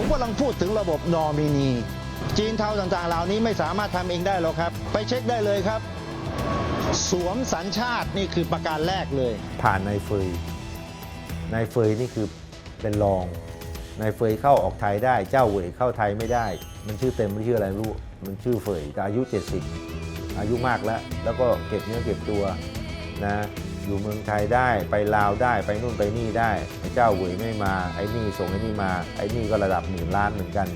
ผมกำลังพูดถึงระบบนอมินี จีนเทาต่างๆ เหล่านี้ไม่สามารถทำเองได้หรอกครับ ไปเช็คได้เลยครับ สวมสัญชาตินี่คือประการแรกเลย ผ่านนายเฟยนายเฟยนี่คือเป็นรองนายเฟยเข้าออกไทยได้ เจ้าเหวยเข้าไทยไม่ได้ มันชื่อเต็มไม่ชื่ออะไรรู้ มันชื่อเฟยแต่อายุ 70 อายุมากแล้ว แล้วก็เก็บเนื้อเก็บตัวนะ อยู่เมืองไทยได้ไปลาวได้ไปนู่นไปนี่ได้ไอ้เจ้าหวยไม่มาไอ้นี่ส่งไอ้นี่มาไอ้นี่ก็ระดับหมื่นล้านเหมือนกัน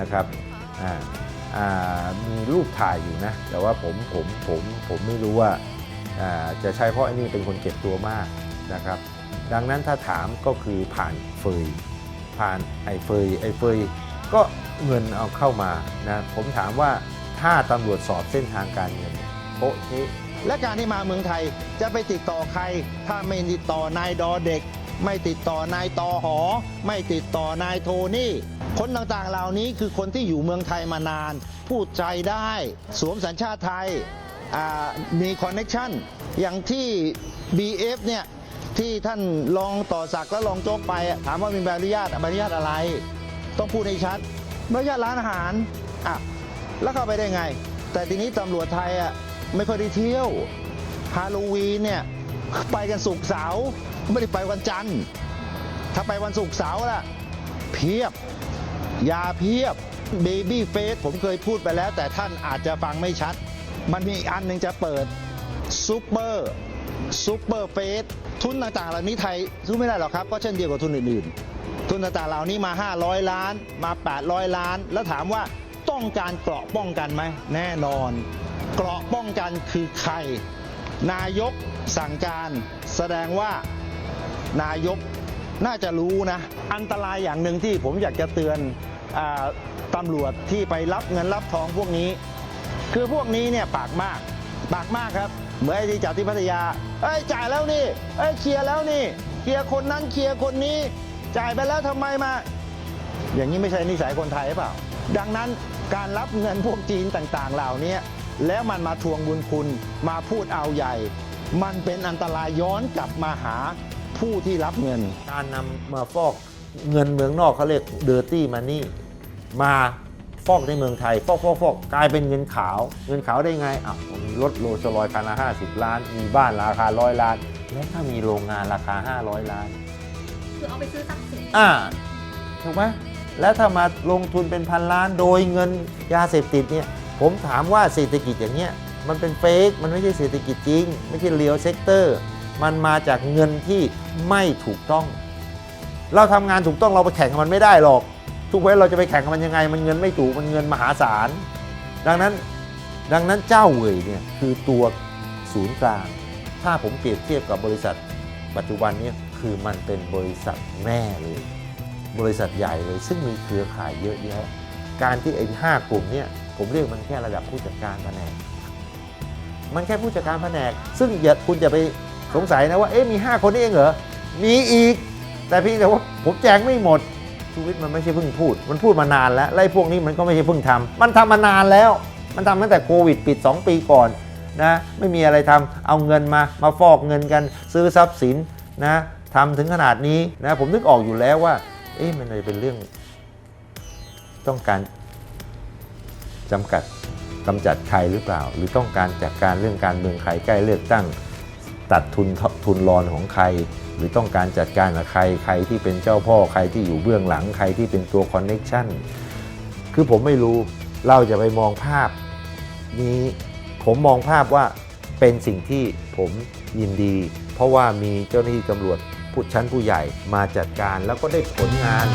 นะครับอ่าอ่ามีรูปถ่ายอยู่นะ แต่ว่าผมผมผมผมไม่รู้ว่าอ่าจะใช่เพราะไอ้นี่เป็นคนเก็บตัวมากนะครับ ดังนั้นถ้าถามก็คือผ่านเฟยผ่านไอ้เฟยไอ้เฟยก็เงินเอาเข้ามานะผมถามว่าถ้าตำรวจสอบเส้นทางการเงินโป๊ะเชะ และการที่มาเมืองไทยจะไปติดต่อใคร ถ้าไม่ติดต่อนายดอเด็ก ไม่ติดต่อนายตอหอ ไม่ติดต่อนายโทนี่ คนต่างๆเหล่านี้คือคนที่อยู่เมืองไทยมานาน พูดใจได้ สวมสัญชาติไทยมีคอนเน็ชันอย่างที่ BF เนี่ยที่ท่านลองต่อสักและลองโจ๊กไป ถามว่ามีใบอนุญาตใบอนุญาตอะไร ต้องพูดให้ชัดใบอนุญาตร้านอาหารอะแล้วเข้าไปได้ไง แต่ทีนี้ตำรวจไทยอะ ไม่ค่อยได้เที่ยวฮาโลวีนเนี่ยไปกันสุกเสาร์ไม่ได้ไปวันจันทร์ ถ้าไปวันศุกร์เสาร์ล่ะ เพียบ ยาเพียบเบบี้เฟสผมเคยพูดไปแล้ว แต่ท่านอาจจะฟังไม่ชัด มันมีอีกอันหนึ่งจะเปิดซูเปอร์ซูเปอร์เฟสทุนต่างๆเหล่านี้ไทยสู้ไม่ได้หรอกครับ ก็เช่นเดียวกับทุนอื่นๆ ทุนต่างๆเหล่านี้มา 500 ล้านมา 800 ล้าน แล้วถามว่าต้องการเกราะป้องกันไหมแน่นอน เกราะป้องกันคือใคร นายกสั่งการแสดงว่านายกน่าจะรู้นะ อันตรายอย่างหนึ่งที่ผมอยากจะเตือนอตำรวจที่ไปรับเงินรับทองพวกนี้ คือพวกนี้เนี่ยปากมาก ปากมากครับ เหมือนไอ้ที่จับที่พัทยา เอ้ยจ่ายแล้วนี่ เอ้ยเคลียร์แล้วนี่ เคลียร์คนนั้นเคลียร์คนนี้ จ่ายไปแล้วทำไมมา อย่างนี้ไม่ใช่นิสัยคนไทยหรือเปล่า ดังนั้นการรับเงินพวกจีนต่างๆ เหล่านี้ แล้วมันมาทวงบุญคุณมาพูดเอาใหญ่ มันเป็นอันตรายย้อนกลับมาหาผู้ที่รับเงิน การนำมาฟอกเงินเมืองนอกเขาเรียก dirty money มาฟอกในเมืองไทย ฟอกฟอกฟอกกลายเป็นเงินขาว เงินขาวได้ไงอะผมมีรถโรลส์รอยคันละ50ล้าน มีบ้านราคาร้อยล้าน แล้วถ้ามีโรงงานราคา 500 ล้าน คือเอาไปซื้อทรัพย์สินอ่าถูกไหมแล้วถ้ามาลงทุนเป็นพันล้านโดยเงินยาเสพติดเนี่ย ผมถามว่าเศรษฐกิจอย่างเงี้ยมันเป็นเฟกมันไม่ใช่เศรษฐกิจจริง ไม่ใช่เรียลเซกเตอร์ มันมาจากเงินที่ไม่ถูกต้อง เราทำงานถูกต้องเราไปแข่งกับมันไม่ได้หรอก ทุกเว้เราจะไปแข่งกับมันยังไง มันเงินไม่ถูก มันเงินมหาศาล ดังนั้น ดังนั้นเจ้าเหวยเนี่ยคือตัวศูนย์กลาง ถ้าผมเปรียบเทียบกับบริษัท ปัจจุบันเนี่ยคือมันเป็นบริษัทแม่เลย บริษัทใหญ่เลย ซึ่งมีเครือข่ายเยอะแยะ การที่ไอ้ห้ากลุ่มเนี่ย ผมเรียกมันแค่ระดับผู้จัดการแผนก มันแค่ผู้จัดการแผนก ซึ่งอย่าคุณจะไปสงสัยนะว่าเอ๊ะมี 5 คนนี่เองเหรอ มีอีก แต่เพียงแต่ว่าผมแจงไม่หมดชูวิทย์มันไม่ใช่เพิ่งพูด มันพูดมานานแล้วไล่พวกนี้มันก็ไม่ใช่เพิ่งทำมันทำมานานแล้ว มันทำตั้งแต่โควิดปิด 2 ปีก่อนนะไม่มีอะไรทำเอาเงินมามาฟอกเงินกันซื้อทรัพย์สินนะทำถึงขนาดนี้นะผมนึกออกอยู่แล้วว่า เอ๊ะมันเลยเป็นเรื่อง ต้องการ จำกัดกำจัดใครหรือเปล่า หรือต้องการจัดการเรื่องการเมืองใครใกล้เลือกตั้ง ตัดทุนทุนรอนของใคร หรือต้องการจัดการกับใครใครที่เป็นเจ้าพ่อใครที่อยู่เบื้องหลังใครที่เป็นตัวคอนเน็กชันคือผมไม่รู้เราจะไปมองภาพนี้ผมมองภาพว่าเป็นสิ่งที่ผมยินดี เพราะว่ามีเจ้าหน้าที่ตำรวจผู้ชั้นผู้ใหญ่มาจัดการแล้วก็ได้ผลงาน